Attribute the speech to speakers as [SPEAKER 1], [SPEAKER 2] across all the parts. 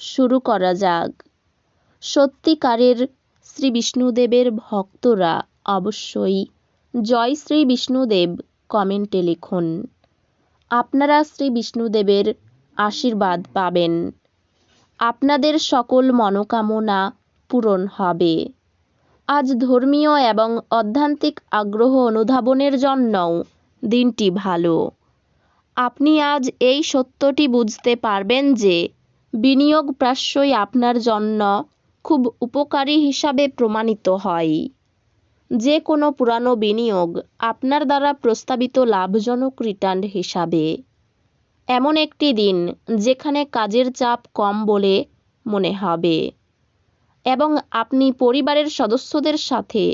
[SPEAKER 1] শুরু করা যাক। সত্যিকারের শ্রী বিষ্ণুদেবের ভক্তরা অবশ্যই জয় শ্রী বিষ্ণুদেব কমেন্টে লিখুন। আপনারা শ্রী বিষ্ণুদেবের আশীর্বাদ পাবেন। আপনাদের সকল মনোকামনা পূরণ হবে। আজ ধর্মীয় এবং অধ্যান্তিক আগ্রহ অনুধাবনের জন্যও দিনটি ভালো। আপনি আজ এই সত্যটি বুঝতে পারবেন যে বিনিয়োগ প্রায়শই আপনার জন্য খুব উপকারী হিসাবে প্রমাণিত হয়। যে কোনো পুরানো বিনিয়োগ আপনার দ্বারা প্রস্তাবিত লাভজনক রিটার্ন হিসাবে। এমন একটি দিন যেখানে কাজের চাপ কম বলে মনে হবে এবং আপনি পরিবারের সদস্যদের সাথে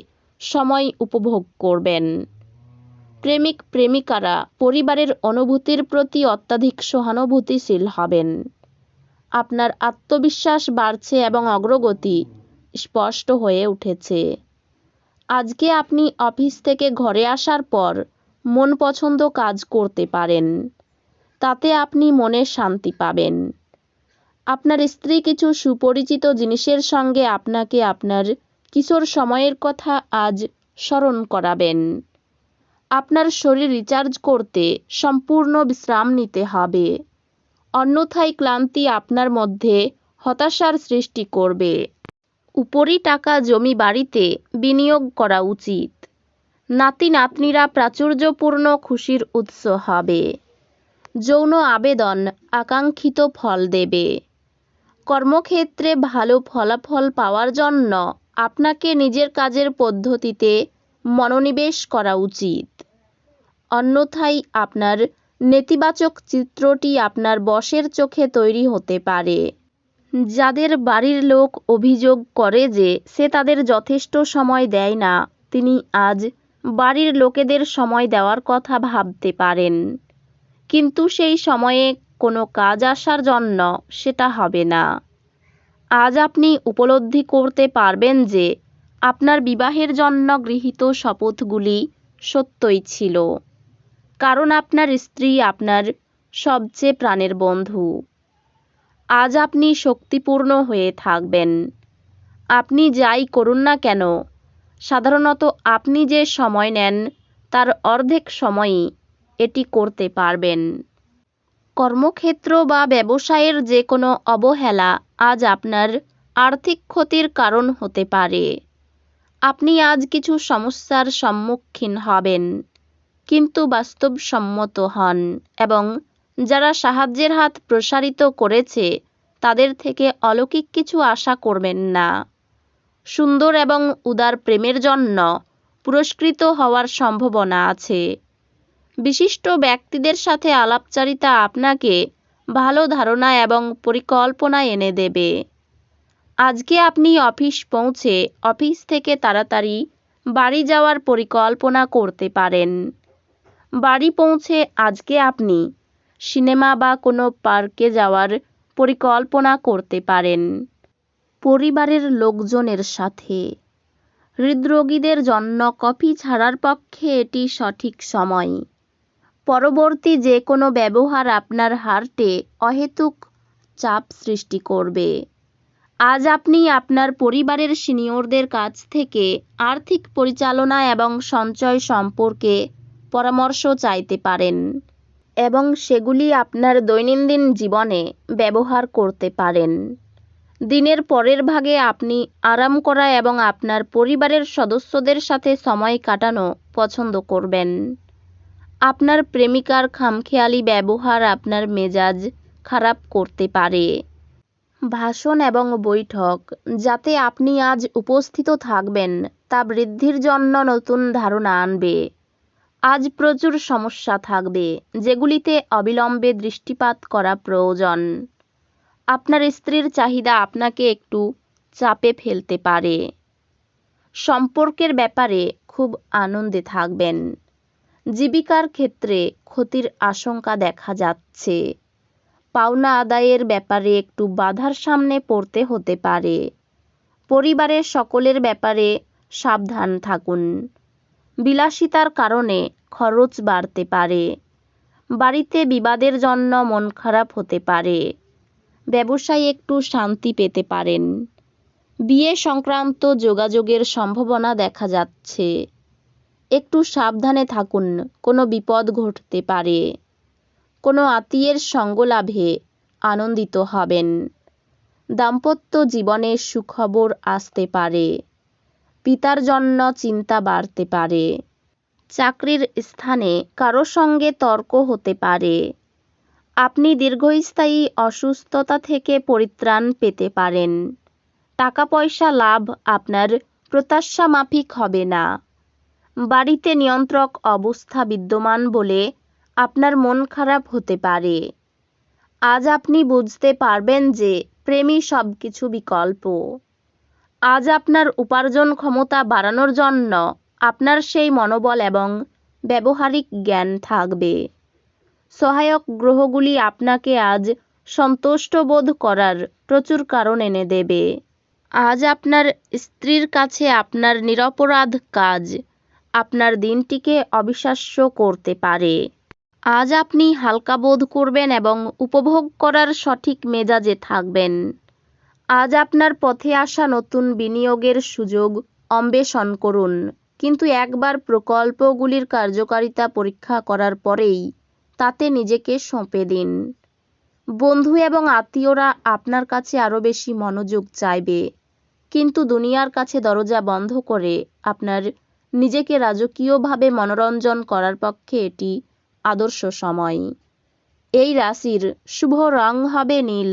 [SPEAKER 1] সময় উপভোগ করবেন। প্রেমিক প্রেমিকারা পরিবারের অনুভূতির প্রতি অত্যাধিক সহানুভূতিশীল হবেন। আপনার আত্মবিশ্বাস বাড়ছে এবং অগ্রগতি স্পষ্ট হয়ে উঠেছে। আজকে আপনি অফিস থেকে ঘরে আসার পর মন পছন্দ কাজ করতে পারেন। তাতে আপনি মনে শান্তি পাবেন। আপনার স্ত্রী কিছু সুপরিচিত জিনিসের সঙ্গে আপনাকে আপনার কিশোর সময়ের কথা আজ স্মরণ করাবেন। আপনার শরীর রিচার্জ করতে সম্পূর্ণ বিশ্রাম নিতে হবে। অন্যথায় ক্লান্তি আপনার মধ্যে হতাশার সৃষ্টি করবে। উপরি টাকা জমি বাড়িতে বিনিয়োগ করা উচিত। নাতি নাতনিরা প্রাচুর্যপূর্ণ খুশির উৎস হবে। যৌন আবেদন আকাঙ্ক্ষিত ফল দেবে। কর্মক্ষেত্রে ভালো ফলাফল পাওয়ার জন্য আপনাকে নিজের কাজের পদ্ধতিতে মনোনিবেশ করা উচিত। অন্যথায় আপনার নেতিবাচক চিত্রটি আপনার বসের চোখে তৈরি হতে পারে। যাদের বাড়ির লোক অভিযোগ করে যে সে তাদের যথেষ্ট সময় দেয় না, তিনি আজ বাড়ির লোকেদের সময় দেওয়ার কথা ভাবতে পারেন। কিন্তু সেই সময়ে কোনো কাজ আসার জন্য সেটা হবে না। আজ আপনি উপলব্ধি করতে পারবেন যে আপনার বিবাহের জন্য গৃহীত শপথগুলি সত্যই ছিল। কারণ আপনার স্ত্রী আপনার সবচেয়ে প্রাণের বন্ধু। আজ আপনি শক্তিপূর্ণ হয়ে থাকবেন। আপনি যাই করুন না কেন, সাধারণত আপনি যে সময় নেন, তার অর্ধেক সময়ই এটি করতে পারবেন। কর্মক্ষেত্র বা ব্যবসায়ের যে কোনো অবহেলা আজ আপনার আর্থিক ক্ষতির কারণ হতে পারে। আপনি আজ কিছু সমস্যার সম্মুখীন হবেন। কিন্তু বাস্তবসম্মত হন এবং যারা সাহায্যের হাত প্রসারিত করেছে, তাদের থেকে অলৌকিক কিছু আশা করবেন না। সুন্দর এবং উদার প্রেমের জন্য পুরস্কৃত হওয়ার সম্ভাবনা আছে। বিশিষ্ট ব্যক্তিদের সাথে আলাপচারিতা আপনাকে ভালো ধারণা এবং পরিকল্পনা এনে দেবে। আজকে আপনি অফিস পৌঁছে অফিস থেকে তাড়াতাড়ি বাড়ি যাওয়ার পরিকল্পনা করতে পারেন। বাড়ি পৌঁছে আজকে আপনি সিনেমা বা কোনো পার্কে যাওয়ার পরিকল্পনা করতে পারেন। পরিবারের লোকজনের সাথে। হৃদরোগীদের জন্য কফি ছাড়ার পক্ষে এটি সঠিক সময়। পরবর্তী যে কোনো ব্যবহার আপনার হার্টে অহেতুক চাপ সৃষ্টি করবে। আজ আপনি আপনার পরিবারের সিনিয়রদের কাছ থেকে আর্থিক পরিচালনা এবং সঞ্চয় সম্পর্কে পরামর্শ চাইতে পারেন এবং সেগুলি আপনার দৈনন্দিন জীবনে ব্যবহার করতে পারেন। দিনের পরের ভাগে আপনি আরাম করা এবং আপনার পরিবারের সদস্যদের সাথে সময় কাটানো পছন্দ করবেন। আপনার প্রেমিকার খামখেয়ালি ব্যবহার আপনার মেজাজ খারাপ করতে পারে। ভাষণ এবং বৈঠক, যাতে আপনি আজ উপস্থিত থাকবেন, তা বৃদ্ধির জন্য নতুন ধারণা আনবে। আজ প্রচুর সমস্যা থাকবে, যেগুলিতে অবিলম্বে দৃষ্টিপাত করা প্রয়োজন। আপনার স্ত্রীর চাহিদা আপনাকে একটু চাপে ফেলতে পারে। সম্পর্কের ব্যাপারে খুব আনন্দে থাকবেন। জীবিকার ক্ষেত্রে ক্ষতির আশঙ্কা দেখা যাচ্ছে। পাওনা আদায়ের ব্যাপারে একটু বাধার সামনে পড়তে হতে পারে। পরিবারের সকলের ব্যাপারে সাবধান থাকুন। বিলাসিতার কারণে খরচ বাড়তে পারে। বাড়িতে বিবাদের জন্য মন খারাপ হতে পারে। ব্যবসায় একটু শান্তি পেতে পারেন। বিয়ে সংক্রান্ত যোগাযোগের সম্ভাবনা দেখা যাচ্ছে। একটু সাবধানে থাকুন, কোনো বিপদ ঘটতে পারে। কোনো আত্মীয়ের সঙ্গ লাভে আনন্দিত হবেন। দাম্পত্য জীবনে সুখবর আসতে পারে। পিতার জন্য চিন্তা বাড়তে পারে। চাকরির স্থানে কারও সঙ্গে তর্ক হতে পারে। আপনি দীর্ঘস্থায়ী অসুস্থতা থেকে পরিত্রাণ পেতে পারেন। টাকা পয়সা লাভ আপনার প্রত্যাশা মাফিক হবে না। বাড়িতে নিয়ন্ত্রক অবস্থা বিদ্যমান বলে আপনার মন খারাপ হতে পারে। আজ আপনি বুঝতে পারবেন যে প্রেমই সব কিছু বিকল্প। আজ আপনার উপার্জন ক্ষমতা বাড়ানোর জন্য আপনার সেই মনোবল এবং ব্যবহারিক জ্ঞান থাকবে। সহায়ক গ্রহগুলি আপনাকে আজ সন্তুষ্ট বোধ করার প্রচুর কারণ এনে দেবে। আজ আপনার স্ত্রীর কাছে আপনার নিরপরাধ কাজ আপনার দিনটিকে অবিশ্বাস্য করতে পারে। আজ আপনি হালকা বোধ করবেন এবং উপভোগ করার সঠিক মেজাজে থাকবেন। আজ আপনার পথে আসা নতুন বিনিয়োগের সুযোগ অন্বেষণ করুন। কিন্তু একবার প্রকল্পগুলির কার্যকারিতা পরীক্ষা করার পরেই তাতে নিজেকে সঁপে দিন। বন্ধু এবং আত্মীয়রা আপনার কাছে আরও বেশি মনোযোগ চাইবে। কিন্তু দুনিয়ার কাছে দরজা বন্ধ করে আপনার নিজেকে রাজকীয়ভাবে মনোরঞ্জন করার পক্ষে এটি আদর্শ সময়। এই রাশির শুভ রং হবে নীল।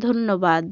[SPEAKER 1] ধন্যবাদ।